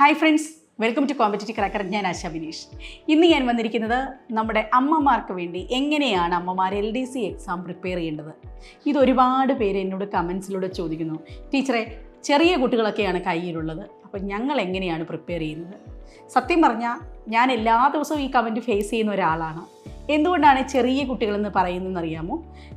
Hi friends welcome to competitive cracker ഞാൻ ആശ ബിനീഷ് ഇന്ന് ഞാൻ വന്നിരിക്കുന്നത് നമ്മുടെ അമ്മമാർക്ക് വേണ്ടി എങ്ങനെയാണ് അമ്മമാർ L D C exam prepare ചെയ്യേണ്ടത്? ഇത് ഒരുപാട് പേര് എന്നോട് കമൻസിലൂടെ ചോദിക്കുന്നു. ടീച്ചറെ ചെറിയ കുട്ടികളൊക്കെയാണ് കയ്യിലുള്ളത്. അപ്പോൾ ഞങ്ങൾ എങ്ങനെയാണ് പ്രിപ്പയർ ചെയ്യുന്നത്? സത്യം പറഞ്ഞാൽ ഞാൻ എല്ലാ ദിവസവും ഈ കമന്റ് ഫേസ് ചെയ്യുന്ന ഒരാളാണ്. എന്തുകൊണ്ടാണ് ചെറിയ കുട്ടികളെന്ന് പറയുന്നതെന്ന് അറിയാമോ?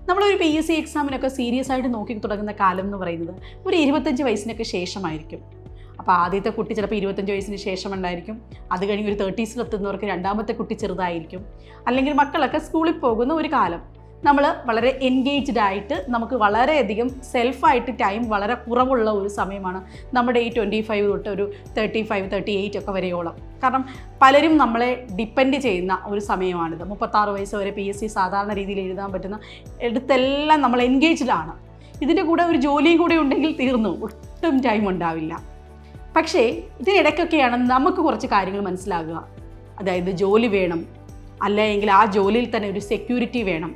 നമ്മളൊരു പി എസ് സി എക്സാമിനൊക്കെ സീരിയസ് ആയിട്ട് നോക്കി തുടങ്ങുന്ന കാലം എന്ന് പറയുന്നത് ഒരു ഇരുപത്തഞ്ച് വയസ്സിനൊക്കെ ശേഷമായിരിക്കും. അപ്പോൾ ആദ്യത്തെ കുട്ടി ചിലപ്പോൾ ഇരുപത്തഞ്ച് വയസ്സിന് ശേഷം ഉണ്ടായിരിക്കും. അത് കഴിഞ്ഞ് ഒരു തേർട്ടീസിലെത്തുന്നവർക്ക് രണ്ടാമത്തെ കുട്ടി ചെറുതായിരിക്കും. അല്ലെങ്കിൽ മക്കളൊക്കെ സ്കൂളിൽ പോകുന്ന ഒരു കാലം. നമ്മൾ വളരെ എൻഗേജ്ഡ് ആയിട്ട് നമുക്ക് വളരെയധികം സെൽഫായിട്ട് ടൈം വളരെ കുറവുള്ള ഒരു സമയമാണ് നമ്മുടെ ഈ ട്വന്റി ഫൈവ് തൊട്ട് ഒരു തേർട്ടി ഫൈവ് തേർട്ടി എയ്റ്റ് ഒക്കെ വരെയോളം. കാരണം പലരും നമ്മളെ ഡിപ്പെൻഡ് ചെയ്യുന്ന ഒരു സമയമാണിത്. മുപ്പത്താറ് വയസ്സ് വരെ പി എസ് സി സാധാരണ രീതിയിൽ എഴുതാൻ പറ്റുന്ന എടുത്തെല്ലാം നമ്മൾ എൻഗേജ്ഡാണ് ഇതിന്റെ കൂടെ ഒരു ജോലിയും കൂടെ ഉണ്ടെങ്കിൽ തീർന്നു. ഒട്ടും ടൈം ഉണ്ടാവില്ല. പക്ഷേ ഇതിനിടയ്ക്കൊക്കെയാണ് നമുക്ക് കുറച്ച് കാര്യങ്ങൾ മനസ്സിലാകുക. അതായത് ജോലി വേണം. അല്ലെങ്കിൽ ആ ജോലിയിൽ തന്നെ ഒരു സെക്യൂരിറ്റി വേണം.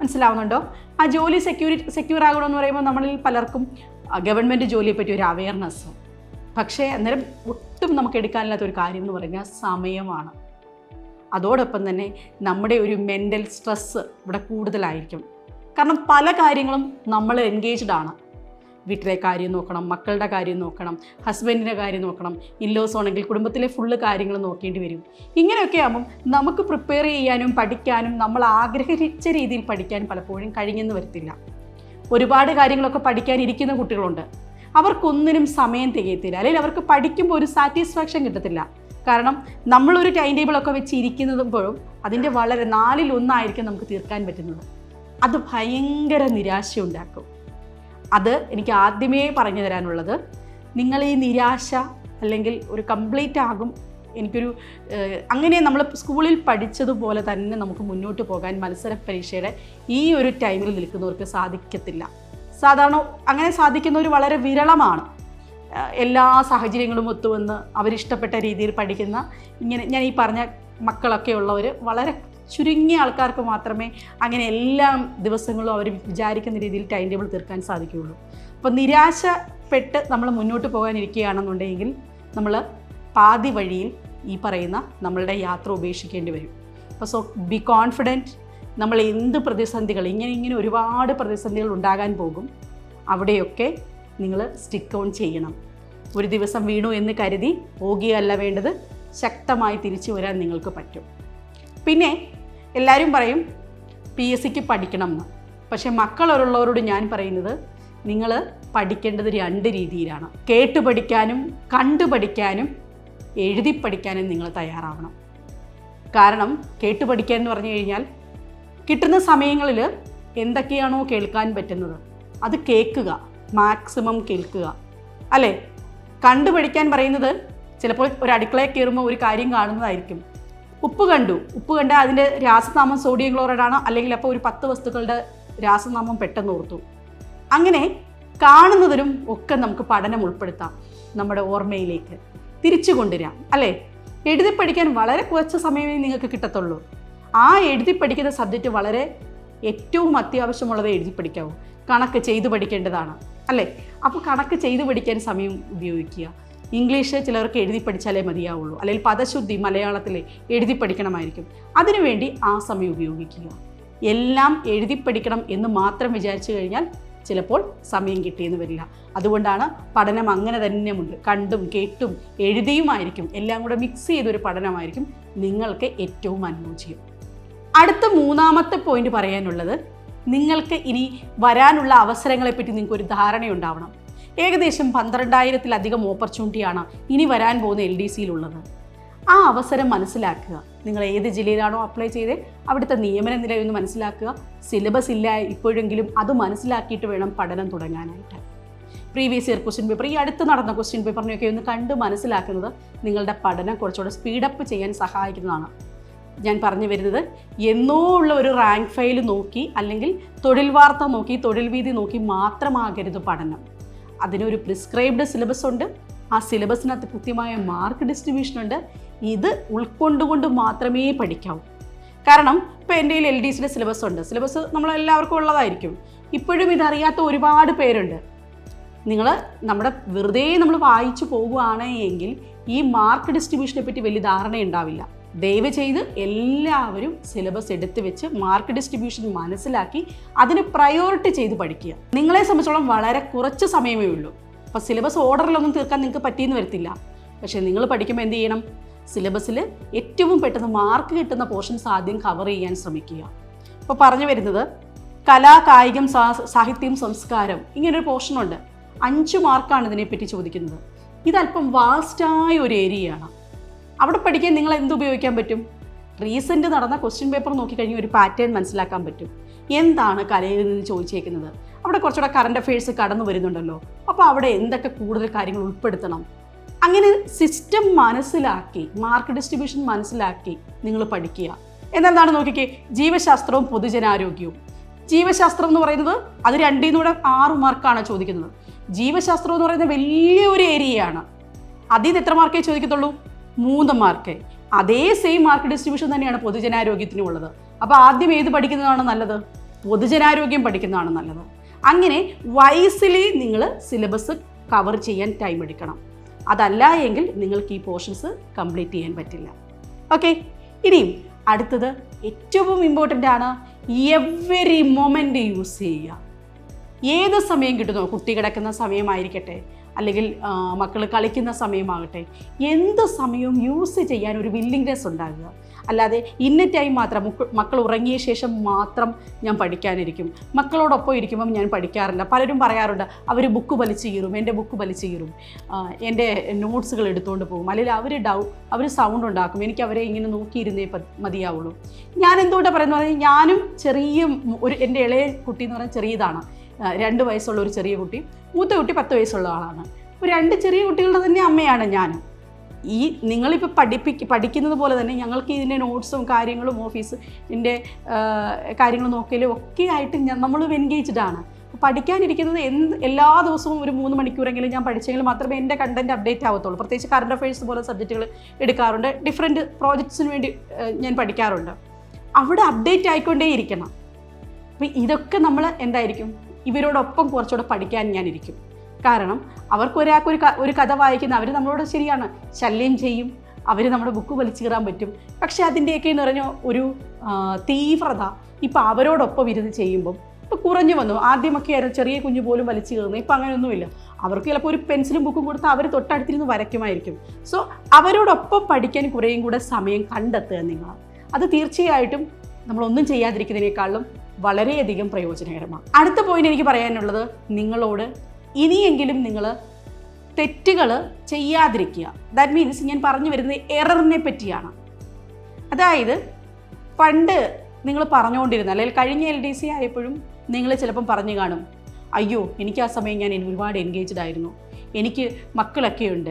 മനസ്സിലാവുന്നുണ്ടോ? ആ ജോലി സെക്യൂരിറ്റി സെക്യൂർ ആകണമെന്ന് പറയുമ്പോൾ നമ്മളിൽ പലർക്കും ഗവൺമെന്റ് ജോലിയെ പറ്റി ഒരു അവയർനെസ് പക്ഷേ അന്നേരം ഒട്ടും നമുക്ക് എടുക്കാനില്ലാത്ത ഒരു കാര്യം എന്ന് പറഞ്ഞാൽ സമയമാണ്. അതോടൊപ്പം തന്നെ നമ്മുടെ ഒരു മെന്റൽ സ്ട്രെസ്സ് ഇവിടെ കൂടുതലായിരിക്കും. കാരണം പല കാര്യങ്ങളും നമ്മൾ എൻഗേജ്ഡ് ആണ്. വീട്ടിലെ കാര്യം നോക്കണം മക്കളുടെ കാര്യം നോക്കണം ഹസ്ബൻഡിന്റെ കാര്യം നോക്കണം ഇല്ലോസ് ആണെങ്കിൽ കുടുംബത്തിലെ ഫുള്ള് കാര്യങ്ങൾ നോക്കേണ്ടി വരും. ഇങ്ങനെയൊക്കെ ആകുമ്പം നമുക്ക് പ്രിപ്പയർ ചെയ്യാനും പഠിക്കാനും നമ്മൾ ആഗ്രഹിച്ച രീതിയിൽ പഠിക്കാൻ പലപ്പോഴും കഴിഞ്ഞെന്ന് വരത്തില്ല. ഒരുപാട് കാര്യങ്ങളൊക്കെ പഠിക്കാനിരിക്കുന്ന കുട്ടികളുണ്ട്. അവർക്കൊന്നിനും സമയം തികയത്തില്ല. അല്ലെങ്കിൽ അവർക്ക് പഠിക്കുമ്പോൾ ഒരു സാറ്റിസ്ഫാക്ഷൻ കിട്ടത്തില്ല. കാരണം നമ്മളൊരു ടൈം ടേബിളൊക്കെ വെച്ച് ഇരിക്കുന്നതുമ്പോഴും അതിന്റെ വളരെ നാലിൽ ഒന്നായിരിക്കും നമുക്ക് തീർക്കാൻ പറ്റുന്നത്. അത് ഭയങ്കര നിരാശ ഉണ്ടാക്കും അത് എനിക്ക് ആദ്യമേ പറഞ്ഞു തരാനുള്ളത്. നിങ്ങൾ ഈ നിരാശ അല്ലെങ്കിൽ ഒരു കംപ്ലീറ്റ് ആകും. എനിക്കൊരു അങ്ങനെ നമ്മൾ സ്കൂളിൽ പഠിച്ചതുപോലെ തന്നെ നമുക്ക് മുന്നോട്ട് പോകാൻ മത്സര പരീക്ഷയുടെ ഈ ഒരു ടൈമിൽ നിൽക്കുന്നവർക്ക് സാധിക്കത്തില്ല. സാധാരണ അങ്ങനെ സാധിക്കുന്നവർ വളരെ വിരളമാണ്. എല്ലാ സാഹചര്യങ്ങളും ഒത്തുവന്ന് അവരിഷ്ടപ്പെട്ട രീതിയിൽ പഠിക്കുന്ന ഇങ്ങനെ ഞാൻ ഈ പറഞ്ഞ മക്കളൊക്കെ ഉള്ളവർ വളരെ ചുരുങ്ങിയ ആൾക്കാർക്ക് മാത്രമേ അങ്ങനെ എല്ലാ ദിവസങ്ങളും അവർ വിചാരിക്കുന്ന രീതിയിൽ ടൈം ടേബിൾ തീർക്കാൻ സാധിക്കുകയുള്ളൂ. അപ്പോൾ നിരാശപ്പെട്ട് നമ്മൾ മുന്നോട്ട് പോകാനിരിക്കുകയാണെന്നുണ്ടെങ്കിൽ നമ്മൾ പാതി വഴിയിൽ ഈ പറയുന്ന നമ്മളുടെ യാത്ര ഉപേക്ഷിക്കേണ്ടി വരും. അപ്പോൾ സോ ബി കോൺഫിഡന്റ് നമ്മൾ എന്ത് പ്രതിസന്ധികൾ ഇങ്ങനെ ഇങ്ങനെ ഒരുപാട് പ്രതിസന്ധികൾ ഉണ്ടാകാൻ പോകും. അവിടെയൊക്കെ നിങ്ങൾ സ്റ്റിക്ക് ഓൺ ചെയ്യണം. ഒരു ദിവസം വീണു എന്ന് കരുതി പോകുകയല്ല വേണ്ടത്. ശക്തമായി തിരിച്ചു വരാൻ നിങ്ങൾക്ക് പറ്റും. പിന്നെ എല്ലാവരും പറയും പി എസ് സിക്ക് പഠിക്കണം എന്ന്. പക്ഷേ മക്കളുള്ളവരോട് ഞാൻ പറയുന്നത് നിങ്ങൾ പഠിക്കേണ്ടത് രണ്ട് രീതിയിലാണ്. കേട്ട് പഠിക്കാനും കണ്ടു പഠിക്കാനും എഴുതി പഠിക്കാനും നിങ്ങൾ തയ്യാറാവണം. കാരണം കേട്ട് പഠിക്കാൻ എന്ന് പറഞ്ഞു കഴിഞ്ഞാൽ കിട്ടുന്ന സമയങ്ങളിൽ എന്തൊക്കെയാണോ കേൾക്കാൻ പറ്റുന്നത്. അത് കേൾക്കുക മാക്സിമം കേൾക്കുക. അല്ലേ? കണ്ടു പഠിക്കാൻ പറയുന്നത് ചിലപ്പോൾ ഒരു അടുക്കളയിൽ കയറുമ്പോൾ ഒരു കാര്യം കാണുന്നതായിരിക്കും. ഉപ്പ് കണ്ടു. ഉപ്പ് കണ്ട് അതിന്റെ രാസനാമം സോഡിയം ക്ലോറൈഡ് ആണ്. അല്ലെങ്കിൽ അപ്പോൾ ഒരു പത്ത് വസ്തുക്കളുടെ രാസനാമം പെട്ടെന്ന് ഓർത്തു. അങ്ങനെ കാണുന്നതിനും ഒക്കെ നമുക്ക് പഠനം ഉൾപ്പെടുത്താം നമ്മുടെ ഓർമ്മയിലേക്ക്. തിരിച്ചു കൊണ്ടുവരാം അല്ലേ? എഴുതി പഠിക്കാൻ വളരെ കുറച്ച് സമയമേ നിങ്ങൾക്ക് കിട്ടത്തുള്ളൂ. ആ എഴുതി പഠിക്കുന്ന സബ്ജക്റ്റ് വളരെ ഏറ്റവും അത്യാവശ്യമുള്ളത് എഴുതി പഠിക്കാവൂ. കണക്ക് ചെയ്തു പഠിക്കേണ്ടതാണ് അല്ലേ? അപ്പോൾ കണക്ക് ചെയ്തു പഠിക്കാൻ സമയം ഉപയോഗിക്കുക. ഇംഗ്ലീഷ് ചിലർക്ക് എഴുതി പഠിച്ചാലേ മതിയാവുള്ളൂ. അല്ലെങ്കിൽ പദശുദ്ധി മലയാളത്തിൽ എഴുതി പഠിക്കണമായിരിക്കും. അതിനുവേണ്ടി ആ സമയം ഉപയോഗിക്കുക. എല്ലാം എഴുതി പഠിക്കണം എന്ന് മാത്രം വിചാരിച്ചു കഴിഞ്ഞാൽ ചിലപ്പോൾ സമയം കിട്ടിയെന്ന് വരില്ല. അതുകൊണ്ടാണ് പഠനം അങ്ങനെ തന്നെയുമുണ്ട്. കണ്ടും കേട്ടും എഴുതിയുമായിരിക്കും. എല്ലാം കൂടെ മിക്സ് ചെയ്തൊരു പഠനമായിരിക്കും നിങ്ങൾക്ക് ഏറ്റവും അനുയോജ്യം. അടുത്ത മൂന്നാമത്തെ പോയിന്റ് പറയാനുള്ളത് നിങ്ങൾക്ക് ഇനി വരാനുള്ള അവസരങ്ങളെപ്പറ്റി നിങ്ങൾക്ക് ഒരു ധാരണയുണ്ടാവണം. ഏകദേശം പന്ത്രണ്ടായിരത്തിലധികം ഓപ്പർച്യൂണിറ്റിയാണ് ഇനി വരാൻ പോകുന്ന എൽ ഡി സിയിലുള്ളത്. ആ അവസരം മനസ്സിലാക്കുക. നിങ്ങൾ ഏത് ജില്ലയിലാണോ അപ്ലൈ ചെയ്ത് അവിടുത്തെ നിയമന നിലയൊന്ന് മനസ്സിലാക്കുക. സിലബസ് ഇല്ല ഇപ്പോഴെങ്കിലും അത് മനസ്സിലാക്കിയിട്ട് വേണം പഠനം തുടങ്ങാനായിട്ട്. പ്രീവിയസ് ഇയർ ക്വസ്റ്റ്യൻ പേപ്പർ ഈ അടുത്ത് നടന്ന ക്വസ്റ്റ്യൻ പേപ്പറിനെയൊക്കെ ഒന്ന് കണ്ട് മനസ്സിലാക്കുന്നത് നിങ്ങളുടെ പഠനം കുറച്ചുകൂടെ സ്പീഡപ്പ് ചെയ്യാൻ സഹായിക്കുന്നതാണ്. ഞാൻ പറഞ്ഞു വരുന്നത് എന്നോ ഉള്ള ഒരു റാങ്ക് ഫയൽ നോക്കി അല്ലെങ്കിൽ തൊഴിൽ വാർത്ത നോക്കി തൊഴിൽ വീതി നോക്കി മാത്രമാകരുത് പഠനം. അതിനൊരു പ്രിസ്ക്രൈബ്ഡ് സിലബസ് ഉണ്ട്. ആ സിലബസിനകത്ത് കൃത്യമായ മാർക്ക് ഡിസ്ട്രിബ്യൂഷൻ ഉണ്ട്. ഇത് ഉൾക്കൊണ്ടുകൊണ്ട് മാത്രമേ പഠിക്കാവൂ. കാരണം ഇപ്പോൾ എന്റെ കയ്യിൽ എൽ ഡി സിയുടെ സിലബസ് ഉണ്ട്. സിലബസ് നമ്മളെല്ലാവർക്കും ഉള്ളതായിരിക്കും. ഇപ്പോഴും ഇതറിയാത്ത ഒരുപാട് പേരുണ്ട്. നിങ്ങൾ നമ്മുടെ വെറുതെ നമ്മൾ വായിച്ചു പോകുകയാണ് എങ്കിൽ ഈ മാർക്ക് ഡിസ്ട്രിബ്യൂഷനെ പറ്റി വലിയ ധാരണയുണ്ടാവില്ല. ദയവ് ചെയ്ത് എല്ലാവരും സിലബസ് എടുത്തു വെച്ച് മാർക്ക് ഡിസ്ട്രിബ്യൂഷൻ മനസ്സിലാക്കി അതിന് പ്രയോറിറ്റി ചെയ്ത് പഠിക്കുക. നിങ്ങളെ സംബന്ധിച്ചോളം വളരെ കുറച്ച് സമയമേ ഉള്ളൂ. അപ്പോൾ സിലബസ് ഓർഡറിലൊന്നും തീർക്കാൻ നിങ്ങൾക്ക് പറ്റിയെന്ന് വരത്തില്ല. പക്ഷേ നിങ്ങൾ പഠിക്കുമ്പോൾ എന്ത് ചെയ്യണം? സിലബസിൽ ഏറ്റവും പെട്ടെന്ന് മാർക്ക് കിട്ടുന്ന പോർഷൻസ് ആദ്യം കവർ ചെയ്യാൻ ശ്രമിക്കുക. ഇപ്പോൾ പറഞ്ഞു വരുന്നത് കലാ കായികം സാഹിത്യം സംസ്കാരം ഇങ്ങനൊരു പോർഷനുണ്ട് അഞ്ച് മാർക്കാണ് ഇതിനെപ്പറ്റി ചോദിക്കുന്നത്. ഇതല്പം വാസ്റ്റായ ഒരു ഏരിയയാണ് അവിടെ പഠിക്കാൻ നിങ്ങൾ എന്ത് ഉപയോഗിക്കാൻ പറ്റും? റീസെന്റ് നടന്ന ക്വസ്റ്റ്യൻ പേപ്പർ നോക്കിക്കഴിഞ്ഞാൽ ഒരു പാറ്റേൺ മനസ്സിലാക്കാൻ പറ്റും. എന്താണ് കലയിൽ നിന്ന് ചോദിച്ചേക്കുന്നത്? അവിടെ കുറച്ചുകൂടെ കറണ്ട് അഫയേഴ്സ് കടന്നു വരുന്നുണ്ടല്ലോ. അപ്പോൾ അവിടെ എന്തൊക്കെ കൂടുതൽ കാര്യങ്ങൾ ഉൾപ്പെടുത്തണം? അങ്ങനെ സിസ്റ്റം മനസ്സിലാക്കി മാർക്ക് ഡിസ്ട്രിബ്യൂഷൻ മനസ്സിലാക്കി നിങ്ങൾ പഠിക്കുക. എന്നെന്താണ് നോക്കിക്കേ? ജീവശാസ്ത്രവും പൊതുജനാരോഗ്യവും. ജീവശാസ്ത്രം എന്ന് പറയുന്നത് അത് രണ്ടിൽ നിന്നൂടെ ആറ് മാർക്കാണ് ചോദിക്കുന്നത്. ജീവശാസ്ത്രം എന്ന് പറയുന്നത് വലിയൊരു ഏരിയയാണ് അതിൽ നിന്ന് എത്ര മാർക്കേ ചോദിക്കത്തുള്ളൂ? മൂന്ന് മാർക്ക്. അതേ സെയിം മാർക്ക് ഡിസ്ട്രിബ്യൂഷൻ തന്നെയാണ് പൊതുജനാരോഗ്യത്തിനും ഉള്ളത് അപ്പോൾ ആദ്യം ഏത് പഠിക്കുന്നതാണ് നല്ലത്? പൊതുജനാരോഗ്യം പഠിക്കുന്നതാണ് നല്ലത്. അങ്ങനെ വയസ്സിലെ നിങ്ങൾ സിലബസ് കവർ ചെയ്യാൻ ടൈം എടുക്കണം. അതല്ല എങ്കിൽ നിങ്ങൾക്ക് ഈ പോർഷൻസ് കംപ്ലീറ്റ് ചെയ്യാൻ പറ്റില്ല. ഓക്കെ ഇനിയും അടുത്തത് ഏറ്റവും ഇമ്പോർട്ടന്റ് ആണ് എവറി മൊമെന്റ് യൂസ് ചെയ്യുക. ഏത് സമയം കിട്ടുന്നോ? കുട്ടി കിടക്കുന്ന സമയമായിരിക്കട്ടെ. അല്ലെങ്കിൽ മക്കൾ കളിക്കുന്ന സമയമാകട്ടെ എന്ത് സമയവും യൂസ് ചെയ്യാൻ ഒരു വില്ലിങ്നെസ് ഉണ്ടാകുക. അല്ലാതെ ഇന്ന ടൈം മാത്രം മുക്ക- മക്കൾ ഉറങ്ങിയ ശേഷം മാത്രം ഞാൻ പഠിക്കാനിരിക്കും. മക്കളോടൊപ്പം ഇരിക്കുമ്പം ഞാൻ പഠിക്കാറില്ല. പലരും പറയാറുണ്ട് അവർ ബുക്ക് വലിച്ചു കീറും എന്റെ ബുക്ക് വലിച്ചു കീറും. എന്റെ നോട്ട്സുകൾ എടുത്തുകൊണ്ട് പോകും. അല്ലെങ്കിൽ അവർ ഡൗ അവർ സൗണ്ട് ഉണ്ടാക്കും. എനിക്ക് അവരെ ഇങ്ങനെ നോക്കിയിരുന്നേ മതിയാവുള്ളൂ. ഞാൻ എന്തുകൊണ്ടാണ് പറയുന്നത്? ഞാനും ചെറിയ ഒരു എന്റെ ഇളയ കുട്ടി എന്ന് പറഞ്ഞാൽ ചെറിയതാണ്. രണ്ട് വയസ്സുള്ള ഒരു ചെറിയ കുട്ടി. മൂത്ത കുട്ടി പത്ത് വയസ്സുള്ള ആളാണ്. അപ്പോൾ രണ്ട് ചെറിയ കുട്ടികളുടെ തന്നെ അമ്മയാണ് ഞാൻ ഈ നിങ്ങളിപ്പോൾ പഠിപ്പിക്ക പഠിക്കുന്നത് പോലെ തന്നെ ഞങ്ങൾക്ക് ഇതിന്റെ നോട്ട്സും കാര്യങ്ങളും ഓഫീസ് ഇതിന്റെ കാര്യങ്ങൾ നോക്കലും ഒക്കെ ആയിട്ട് നമ്മൾ എൻഗേജ്ഡാണ് പഠിക്കാനിരിക്കുന്നത് എന്ത് എല്ലാ ദിവസവും ഒരു മൂന്ന് മണിക്കൂറെങ്കിലും ഞാൻ പഠിച്ചെങ്കിൽ മാത്രമേ എന്റെ കണ്ടന്റ് അപ്ഡേറ്റ് ആവത്തുള്ളൂ. പ്രത്യേകിച്ച് കറണ്ട് അഫയേഴ്സ് പോലെ സബ്ജക്റ്റുകൾ എടുക്കാറുണ്ട്. ഡിഫറെന്റ് പ്രോജക്ട്സിന് വേണ്ടി ഞാൻ പഠിക്കാറുണ്ട്. അവിടെ അപ്ഡേറ്റ് ആയിക്കൊണ്ടേയിരിക്കണം. അപ്പം ഇതൊക്കെ നമ്മൾ എന്തായിരിക്കും? ഇവരോടൊപ്പം കുറച്ചുകൂടെ പഠിക്കാൻ ഞാനിരിക്കും. കാരണം അവർക്ക് ഒരാൾക്ക് ഒരു ഒരു കഥ വായിക്കുന്ന അവർ നമ്മളോട് ശരിയാണ്. ശല്യം ചെയ്യും. അവർ നമ്മുടെ ബുക്ക് വലിച്ചു കീറാൻ പറ്റും. പക്ഷേ അതിന്റെയൊക്കെ എന്ന് പറഞ്ഞ ഒരു തീവ്രത ഇപ്പം അവരോടൊപ്പം ഇരുന്ന് ചെയ്യുമ്പം ഇപ്പോൾ കുറഞ്ഞു വന്നു. ആദ്യമൊക്കെ ആയിരുന്നു ചെറിയ കുഞ്ഞു പോലും വലിച്ചു കയറുന്നത് ഇപ്പം അങ്ങനെയൊന്നുമില്ല. അവർക്ക് ചിലപ്പോൾ ഒരു പെൻസിലും ബുക്കും കൊടുത്താൽ അവർ തൊട്ടടുത്തിരുന്ന് വരയ്ക്കുമായിരിക്കും. സോ അവരോടൊപ്പം പഠിക്കാൻ കുറേയും കൂടെ സമയം കണ്ടെത്തുക നിങ്ങൾ അത് തീർച്ചയായിട്ടും നമ്മളൊന്നും ചെയ്യാതിരിക്കുന്നതിനേക്കാളും വളരെയധികം പ്രയോജനകരമാണ്. അടുത്ത പോയിന്റ് എനിക്ക് പറയാനുള്ളത് നിങ്ങളോട് ഇനിയെങ്കിലും നിങ്ങൾ തെറ്റുകൾ ചെയ്യാതിരിക്കുക. ദാറ്റ് മീൻസ് ഞാൻ പറഞ്ഞു വരുന്നത് എററിനെ പറ്റിയാണ്. അതായത് പണ്ട് നിങ്ങൾ പറഞ്ഞുകൊണ്ടിരുന്ന അല്ലെങ്കിൽ കഴിഞ്ഞ എൽ ഡി സി ആയപ്പോഴും നിങ്ങൾ ചിലപ്പം പറഞ്ഞു കാണും അയ്യോ എനിക്ക് ആ സമയം ഞാൻ ഒരുപാട് എൻഗേജ്ഡ് ആയിരുന്നു. എനിക്ക് മക്കളൊക്കെ ഉണ്ട്.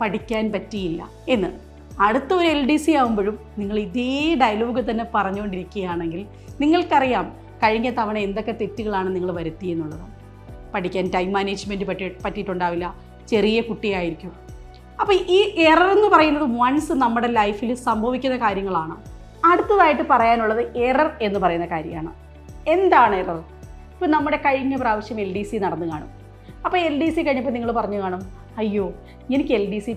പഠിക്കാൻ പറ്റിയില്ല. എന്ന്. അടുത്ത ഒരു എൽ ഡി സി ആകുമ്പോഴും നിങ്ങൾ ഇതേ ഡയലോഗ് തന്നെ പറഞ്ഞുകൊണ്ടിരിക്കുകയാണെങ്കിൽ നിങ്ങൾക്കറിയാം കഴിഞ്ഞ തവണ എന്തൊക്കെ തെറ്റുകളാണ് നിങ്ങൾ വരുത്തിയെന്നുള്ളത് പഠിക്കാൻ ടൈം മാനേജ്മെന്റ് പറ്റി പറ്റിയിട്ടുണ്ടാവില്ല. ചെറിയ കുട്ടിയായിരിക്കും. അപ്പോൾ ഈ എറർ എന്ന് പറയുന്നത് വൺസ് നമ്മുടെ ലൈഫിൽ സംഭവിക്കുന്ന കാര്യങ്ങളാണ്. അടുത്തതായിട്ട് പറയാനുള്ളത് എറർ എന്ന് പറയുന്ന കാര്യമാണ്. എന്താണ് എറർ ഇപ്പോൾ നമ്മുടെ കഴിഞ്ഞ പ്രാവശ്യം എൽ ഡി സി നടന്നു കാണും. അപ്പോൾ എൽ ഡി സി കഴിഞ്ഞപ്പോൾ നിങ്ങൾ പറഞ്ഞു കാണും അയ്യോ എനിക്ക് എൽ ഡി സി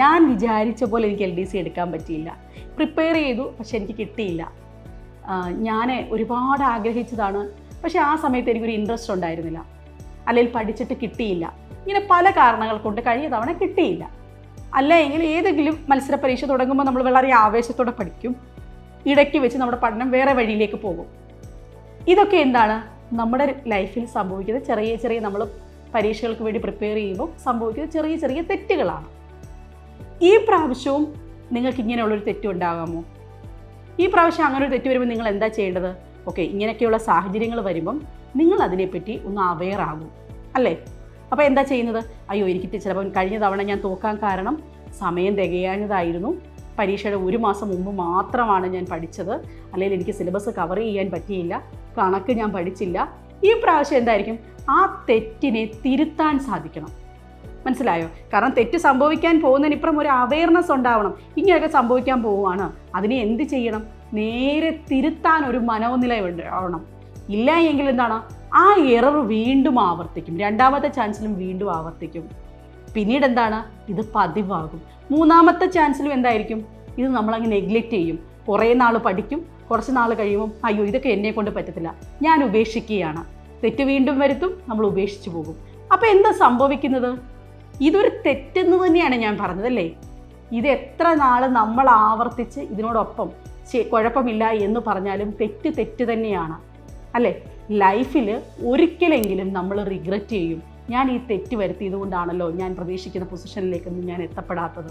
ഞാൻ വിചാരിച്ച പോലെ എനിക്ക് എൽ ഡി സി എടുക്കാൻ പറ്റിയില്ല. പ്രിപ്പയർ ചെയ്തു പക്ഷെ എനിക്ക് കിട്ടിയില്ല. ഞാൻ ഒരുപാട് ആഗ്രഹിച്ചതാണ്. പക്ഷേ ആ സമയത്ത് എനിക്കൊരു ഇൻട്രസ്റ്റ് ഉണ്ടായിരുന്നില്ല. അല്ലെങ്കിൽ പഠിച്ചിട്ട് കിട്ടിയില്ല. ഇങ്ങനെ പല കാരണങ്ങൾ കൊണ്ട് കഴിഞ്ഞ തവണ കിട്ടിയില്ല. അല്ലെങ്കിൽ ഏതെങ്കിലും മത്സര പരീക്ഷ തുടങ്ങുമ്പോൾ നമ്മൾ വളരെ ആവേശത്തോടെ പഠിക്കും. ഇടയ്ക്ക് വെച്ച് നമ്മുടെ പഠനം വേറെ വഴിയിലേക്ക് പോകും. ഇതൊക്കെ എന്താണ്? നമ്മുടെ ലൈഫിൽ സംഭവിക്കുന്ന ചെറിയ ചെറിയ നമ്മൾ പരീക്ഷകൾക്ക് വേണ്ടി പ്രിപ്പയർ ചെയ്യുമ്പോൾ സംഭവിക്കുന്ന ചെറിയ ചെറിയ തെറ്റുകളാണ്. ഈ പ്രാവശ്യവും നിങ്ങൾക്ക് ഇങ്ങനെയുള്ളൊരു തെറ്റ് ഉണ്ടാകാമോ? ഈ പ്രാവശ്യം അങ്ങനെ ഒരു തെറ്റ് വരുമ്പോൾ നിങ്ങൾ എന്താ ചെയ്യേണ്ടത്? ഓക്കെ ഇങ്ങനെയൊക്കെയുള്ള സാഹചര്യങ്ങൾ വരുമ്പം നിങ്ങൾ അതിനെപ്പറ്റി ഒന്ന് അവെയർ ആകും. അല്ലേ? അപ്പോൾ എന്താ ചെയ്യുന്നത്? അയ്യോ എനിക്ക് ചിലപ്പം കഴിഞ്ഞ തവണ ഞാൻ തോക്കാൻ കാരണം സമയം തികയാഞ്ഞതായിരുന്നു. പരീക്ഷയുടെ ഒരു മാസം മുമ്പ് മാത്രമാണ് ഞാൻ പഠിച്ചത്. അല്ലെങ്കിൽ എനിക്ക് സിലബസ് കവർ ചെയ്യാൻ പറ്റിയില്ല. കണക്ക് ഞാൻ പഠിച്ചില്ല. ഈ പ്രാവശ്യം എന്തായിരിക്കും? ആ തെറ്റിനെ തിരുത്താൻ സാധിക്കണം. മനസ്സിലായോ? കാരണം തെറ്റ് സംഭവിക്കാൻ പോകുന്നതിന് ഇപ്പുറം ഒരു അവയർനെസ് ഉണ്ടാവണം. ഇങ്ങനെയൊക്കെ സംഭവിക്കാൻ പോവുകയാണ്. അതിനെ എന്ത് ചെയ്യണം? നേരെ തിരുത്താൻ ഒരു മനോനില ഉണ്ടാവണം. ഇല്ല എങ്കിൽ എന്താണ്? ആ എറർ വീണ്ടും ആവർത്തിക്കും. രണ്ടാമത്തെ ചാൻസിലും വീണ്ടും ആവർത്തിക്കും. പിന്നീട് എന്താണ്? ഇത് പതിവാകും. മൂന്നാമത്തെ ചാൻസിലും എന്തായിരിക്കും? ഇത് നമ്മളങ്ങ് നെഗ്ലക്റ്റ് ചെയ്യും. കുറേ നാൾ പഠിക്കും. കുറച്ച് നാൾ കഴിയുമ്പോൾ അയ്യോ ഇതൊക്കെ എന്നെ കൊണ്ട് പറ്റത്തില്ല. ഞാൻ ഉപേക്ഷിക്കുകയാണ്. തെറ്റ് വീണ്ടും വരുത്തും. നമ്മൾ ഉപേക്ഷിച്ചു പോകും. അപ്പോൾ എന്താ സംഭവിക്കുന്നത്? ഇതൊരു തെറ്റെന്ന് തന്നെയാണ് ഞാൻ പറഞ്ഞതല്ലേ ഇത് എത്ര നാൾ നമ്മൾ ആവർത്തിച്ച് ഇതിനോടൊപ്പം കുഴപ്പമില്ല എന്ന് പറഞ്ഞാലും തെറ്റ് തെറ്റ് തന്നെയാണ്. അല്ലേ? ലൈഫിൽ ഒരിക്കലെങ്കിലും നമ്മൾ റിഗ്രറ്റ് ചെയ്യും. ഞാൻ ഈ തെറ്റ് വരുത്തിയത് കൊണ്ടാണല്ലോ ഞാൻ പ്രതീക്ഷിക്കുന്ന പൊസിഷനിലേക്കൊന്നും ഞാൻ എത്തപ്പെടാത്തത്.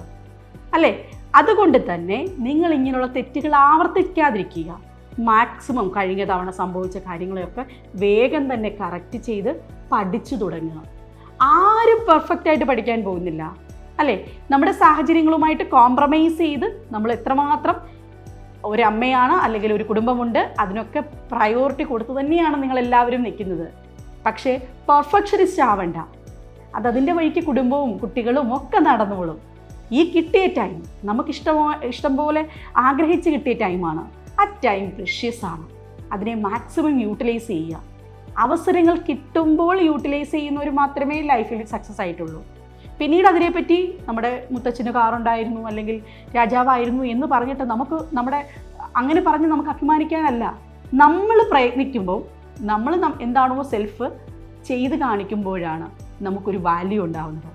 അല്ലേ? അതുകൊണ്ട് തന്നെ നിങ്ങൾ ഇങ്ങനെയുള്ള തെറ്റുകൾ ആവർത്തിക്കാതിരിക്കുക. മാക്സിമം കഴിഞ്ഞ തവണ സംഭവിച്ച കാര്യങ്ങളെയൊക്കെ വേഗം തന്നെ കറക്റ്റ് ചെയ്ത് പഠിച്ചു തുടങ്ങുക. ആരും പെർഫെക്റ്റ് ആയിട്ട് പഠിക്കാൻ പോകുന്നില്ല. അല്ലേ? നമ്മുടെ സാഹചര്യങ്ങളുമായിട്ട് കോംപ്രമൈസ് ചെയ്ത് നമ്മൾ എത്രമാത്രം ഒരു അമ്മയാണ് അല്ലെങ്കിൽ ഒരു കുടുംബമുണ്ട് അതിനൊക്കെ പ്രയോറിറ്റി കൊടുത്ത് തന്നെയാണ് നിങ്ങൾ എല്ലാവരും നിൽക്കുന്നത്. പക്ഷേ പെർഫെക്ഷനിസ്റ്റ് ആവണ്ട. അതതിന്റെ വഴിക്ക് കുടുംബവും കുട്ടികളും ഒക്കെ നടന്നോളും. ഈ കിട്ടിയ ടൈം നമുക്കിഷ്ടമോ ഇഷ്ടം പോലെ ആഗ്രഹിച്ച് കിട്ടിയ ടൈമാണ് ആ ടൈം പ്രഷ്യസ് ആണ്. അതിനെ മാക്സിമം യൂട്ടിലൈസ് ചെയ്യുക. അവസരങ്ങൾ കിട്ടുമ്പോൾ യൂട്ടിലൈസ് ചെയ്യുന്നവർ മാത്രമേ ലൈഫിൽ സക്സസ് ആയിട്ടുള്ളൂ. പിന്നീട് അതിനെപ്പറ്റി നമ്മുടെ മുത്തച്ഛന് കാറുണ്ടായിരുന്നു അല്ലെങ്കിൽ രാജാവായിരുന്നു എന്ന് പറഞ്ഞിട്ട് നമുക്ക് നമ്മുടെ അങ്ങനെ പറഞ്ഞ് നമുക്ക് അഭിമാനിക്കാനല്ല. നമ്മൾ പ്രയത്നിക്കുമ്പോൾ നമ്മൾ എന്താണോ സെൽഫ് ചെയ്ത് കാണിക്കുമ്പോഴാണ് നമുക്കൊരു വാല്യൂ ഉണ്ടാകുന്നത്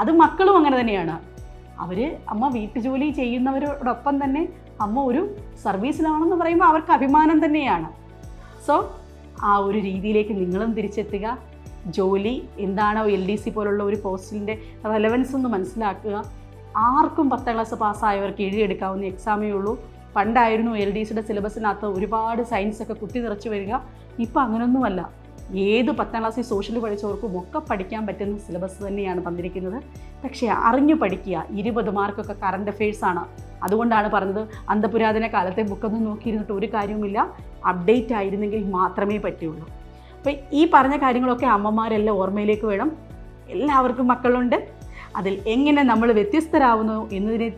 അത് മക്കളും അങ്ങനെ തന്നെയാണ്. അവർ അമ്മ വീട്ടുജോലി ചെയ്യുന്നവരോടൊപ്പം തന്നെ അമ്മ ഒരു സർവീസിലാണെന്ന് പറയുമ്പോൾ അവർക്ക് അഭിമാനം തന്നെയാണ്. സോ ആ ഒരു രീതിയിലേക്ക് നിങ്ങളും തിരിച്ചെത്തുക. ജോലി എന്താണോ എൽ ഡി സി പോലുള്ള ഒരു പോസ്റ്റിന്റെ റെലവൻസ് ഒന്ന് മനസ്സിലാക്കുക. ആർക്കും പത്താം ക്ലാസ് പാസ്സായവർക്ക് എഴുതിയെടുക്കാവുന്ന എക്സാമേ ഉള്ളൂ. പണ്ടായിരുന്നു എൽ ഡി സിയുടെ സിലബസിനകത്ത് ഒരുപാട് സയൻസ് ഒക്കെ കുത്തി നിറച്ച് വരിക. ഇപ്പം അങ്ങനൊന്നുമല്ല. ഏത് പത്താം ക്ലാസ്സിൽ സോഷ്യൽ പഠിച്ചവർക്കും ഒക്കെ പഠിക്കാൻ പറ്റുന്ന സിലബസ് തന്നെയാണ് തന്നിരിക്കുന്നത്. പക്ഷേ അറിഞ്ഞു പഠിക്കുക. ഇരുപത് മാർക്കൊക്കെ കറണ്ട് അഫയേഴ്സാണ് അതുകൊണ്ടാണ് പറഞ്ഞത് അന്തപുരാതന കാലത്തെ ബുക്കൊന്നും നോക്കിയിരുന്നിട്ട് ഒരു കാര്യവുമില്ല. അപ്ഡേറ്റ് ആയിരുന്നെങ്കിൽ മാത്രമേ പറ്റുള്ളൂ. അപ്പോൾ ഈ പറഞ്ഞ കാര്യങ്ങളൊക്കെ അമ്മമാരെല്ലാം ഓർമ്മയിലേക്ക് വേണം. എല്ലാവർക്കും മക്കളുണ്ട്. അതിൽ എങ്ങനെ നമ്മൾ വ്യത്യസ്തരാകുന്നു എന്നതിനെ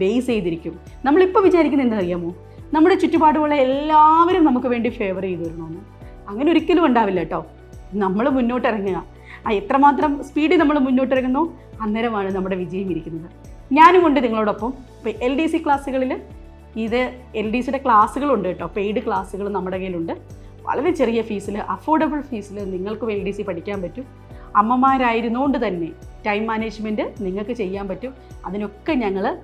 ബേസ് ചെയ്തിരിക്കും. നമ്മളിപ്പോൾ വിചാരിക്കുന്നത് എന്താ അറിയാമോ നമ്മുടെ ചുറ്റുപാടുമുള്ള എല്ലാവരും നമുക്ക് വേണ്ടി ഫേവർ ചെയ്തു തരണമെന്ന് അങ്ങനെ ഒരിക്കലും ഉണ്ടാവില്ല കേട്ടോ. നമ്മൾ മുന്നോട്ടിറങ്ങുക. ആ എത്രമാത്രം സ്പീഡിൽ നമ്മൾ മുന്നോട്ടിറങ്ങുന്നു അന്നേരമാണ് നമ്മുടെ വിജയം ഇരിക്കുന്നത്. ഞാനും ഉണ്ട് നിങ്ങളോടൊപ്പം. എൽ ഡി സി ക്ലാസ്സുകളിൽ ഇത് എൽ ഡി സിയുടെ ക്ലാസ്സുകളുണ്ട് കേട്ടോ. പെയ്ഡ് ക്ലാസ്സുകൾ നമ്മുടെ കയ്യിലുണ്ട്. വളരെ ചെറിയ ഫീസിൽ അഫോർഡബിൾ ഫീസിൽ നിങ്ങൾക്കും എൽ ഡി സി പഠിക്കാൻ പറ്റും. അമ്മമാരായിരുന്നുകൊണ്ട് തന്നെ ടൈം മാനേജ്മെന്റ് നിങ്ങൾക്ക് ചെയ്യാൻ പറ്റും. അതിനൊക്കെ ഞങ്ങൾ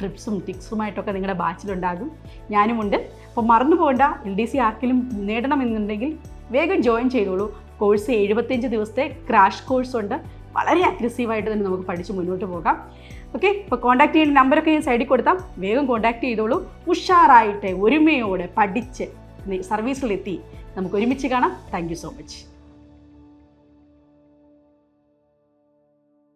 ട്രിപ്സും ടിക്സുമായിട്ടൊക്കെ നിങ്ങളുടെ ബാച്ചിലുണ്ടാകും ഞാനുമുണ്ട് അപ്പോൾ മറന്നു പോകേണ്ട എൽ ഡി സി ആർക്കിലും നേടണമെന്നുണ്ടെങ്കിൽ വേഗം ജോയിൻ ചെയ്തോളൂ. കോഴ്സ് എഴുപത്തിയഞ്ച് ദിവസത്തെ ക്രാഷ് കോഴ്സ് ഉണ്ട്. വളരെ അഗ്രസീവായിട്ട് തന്നെ നമുക്ക് പഠിച്ച് മുന്നോട്ട് പോകാം. ഓക്കെ ഇപ്പോൾ കോൺടാക്ട് ചെയ്യുന്ന നമ്പറൊക്കെ ഞാൻ സൈഡിൽ കൊടുത്താം. വേഗം കോൺടാക്ട് ചെയ്തോളൂ. ഉഷാറായിട്ട് ഒരുമയോടെ പഠിച്ച് സർവീസിലെത്തി നമുക്ക് ഒരുമിച്ച് കാണാം. Thank so much